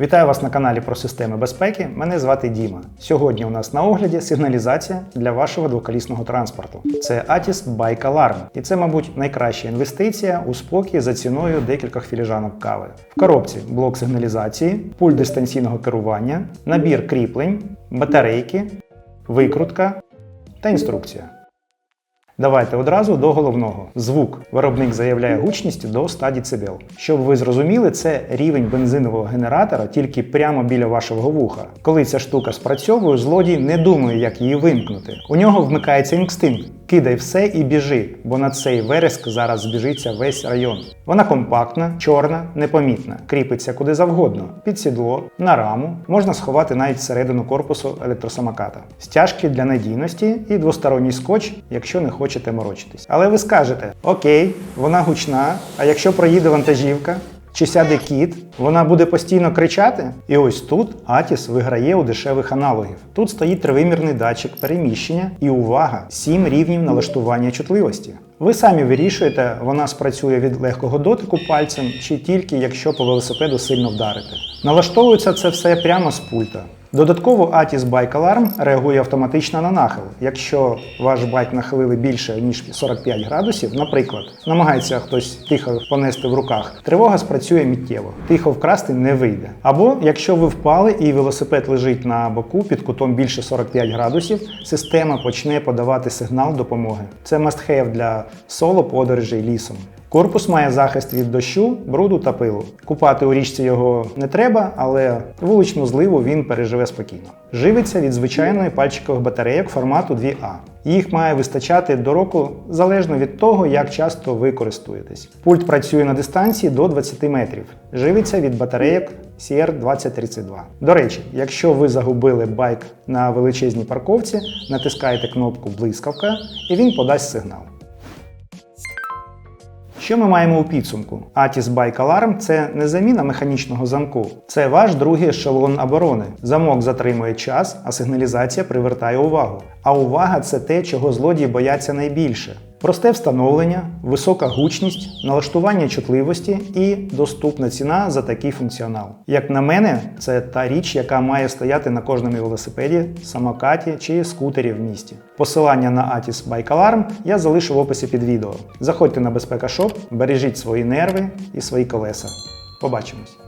Вітаю вас на каналі про системи безпеки. Мене звати Діма. Сьогодні у нас на огляді сигналізація для вашого двоколісного транспорту. Це Atis Bike Alarm. І це, мабуть, найкраща інвестиція у спокій за ціною декількох філіжанок кави. В коробці блок сигналізації, пульт дистанційного керування, набір кріплень, батарейки, викрутка та інструкція. Давайте одразу до головного. Звук. Виробник заявляє гучність до 100 дБ. Щоб ви зрозуміли, це рівень бензинового генератора тільки прямо біля вашого вуха. Коли ця штука спрацьовує, злодій не думає, як її вимкнути. У нього вмикається інстинкт. Кидай все і біжи, бо на цей вереск зараз збіжиться весь район. Вона компактна, чорна, непомітна, кріпиться куди завгодно, під сідло, на раму, можна сховати навіть всередину корпусу електросамоката. Стяжки для надійності і двосторонній скотч, якщо не хочете морочитись. Але ви скажете: Окей, вона гучна, а якщо проїде вантажівка, чи сяде кіт, вона буде постійно кричати. І ось тут Атіс виграє у дешевих аналогів. Тут стоїть тривимірний датчик переміщення і увага, 7 рівнів налаштування чутливості. Ви самі вирішуєте, вона спрацює від легкого дотику пальцем чи тільки якщо по велосипеду сильно вдарити. Налаштовується це все прямо з пульта. Додатково Atis Bike Alarm реагує автоматично на нахил. Якщо ваш байк нахилили більше ніж 45 градусів, наприклад, намагається хтось тихо понести в руках, тривога спрацює миттєво. Тихо вкрасти не вийде. Або якщо ви впали і велосипед лежить на боку під кутом більше 45 градусів, система почне подавати сигнал допомоги. Це must-have для соло подорожей лісом. Корпус має захист від дощу, бруду та пилу. Купати у річці його не треба, але вуличну зливу він переживе спокійно. Живиться від звичайної пальчикових батарейок формату 2А. Їх має вистачати до року залежно від того, як часто ви користуєтесь. Пульт працює на дистанції до 20 метрів. Живиться від батарейок CR2032. До речі, якщо ви загубили байк на величезній парковці, натискаєте кнопку Блискавка і він подасть сигнал. Що ми маємо у підсумку? Atis Bike Alarm – це не заміна механічного замку, це ваш другий ешелон оборони. Замок затримує час, а сигналізація привертає увагу. А увага це те, чого злодії бояться найбільше. Просте встановлення, висока гучність, налаштування чутливості і доступна ціна за такий функціонал. Як на мене, це та річ, яка має стояти на кожному велосипеді, самокаті чи скутері в місті. Посилання на Atis Bike Alarm я залишу в описі під відео. Заходьте на Безпека Шоп, бережіть свої нерви і свої колеса. Побачимось!